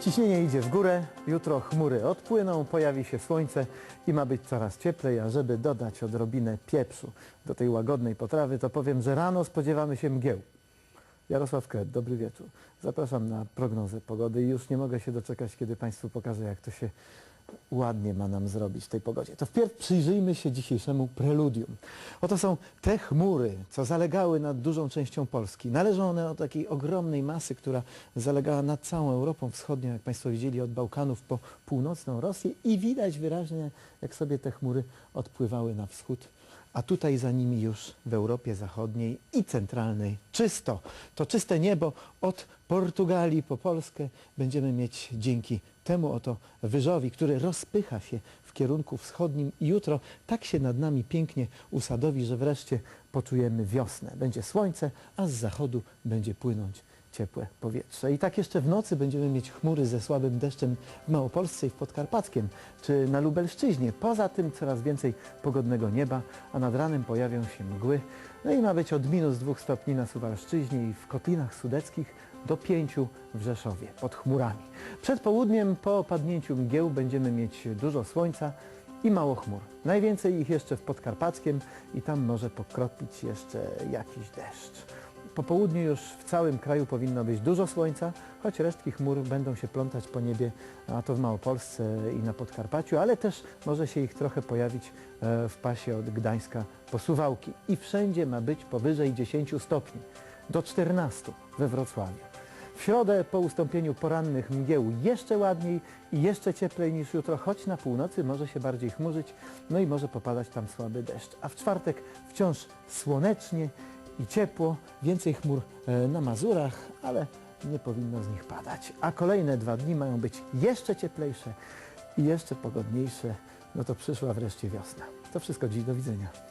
Ciśnienie idzie w górę, jutro chmury odpłyną, pojawi się słońce i ma być coraz cieplej, a żeby dodać odrobinę pieprzu do tej łagodnej potrawy, to powiem, że rano spodziewamy się mgieł. Jarosław Kret, dobry wieczór. Zapraszam na prognozę pogody i już nie mogę się doczekać, kiedy Państwu pokażę, jak to się ładnie ma nam zrobić w tej pogodzie. To wpierw przyjrzyjmy się dzisiejszemu preludium. Oto są te chmury, co zalegały nad dużą częścią Polski. Należą one do takiej ogromnej masy, która zalegała nad całą Europą Wschodnią, jak Państwo widzieli, od Bałkanów po północną Rosję i widać wyraźnie, jak sobie te chmury odpływały na wschód a tutaj za nimi już w Europie Zachodniej i Centralnej czysto. To czyste niebo od Portugalii po Polskę będziemy mieć dzięki temu oto wyżowi, który rozpycha się w kierunku wschodnim i jutro tak się nad nami pięknie usadowi, że wreszcie poczujemy wiosnę. Będzie słońce, a z zachodu będzie płynąć ciepłe powietrze. I tak jeszcze w nocy będziemy mieć chmury ze słabym deszczem w Małopolsce i w Podkarpackiem, czy na Lubelszczyźnie. Poza tym coraz więcej pogodnego nieba, a nad ranem pojawią się mgły. No i ma być od minus dwóch stopni na Suwalszczyźnie i w Kotlinach Sudeckich do pięciu w Rzeszowie, pod chmurami. Przed południem po opadnięciu mgieł będziemy mieć dużo słońca i mało chmur. Najwięcej ich jeszcze w Podkarpackiem i tam może pokropić jeszcze jakiś deszcz. Po południu już w całym kraju powinno być dużo słońca, choć resztki chmur będą się plątać po niebie, a to w Małopolsce i na Podkarpaciu, ale też może się ich trochę pojawić e, w pasie od Gdańska po Suwałki. I wszędzie ma być powyżej 10 stopni, do 14 we Wrocławiu. W środę po ustąpieniu porannych mgieł jeszcze ładniej i jeszcze cieplej niż jutro, choć na północy może się bardziej chmurzyć, no i może popadać tam słaby deszcz. A w czwartek wciąż słonecznie i ciepło, więcej chmur e, na Mazurach, ale nie powinno z nich padać. A kolejne dwa dni mają być jeszcze cieplejsze i jeszcze pogodniejsze. No to przyszła wreszcie wiosna. To wszystko dziś, do widzenia.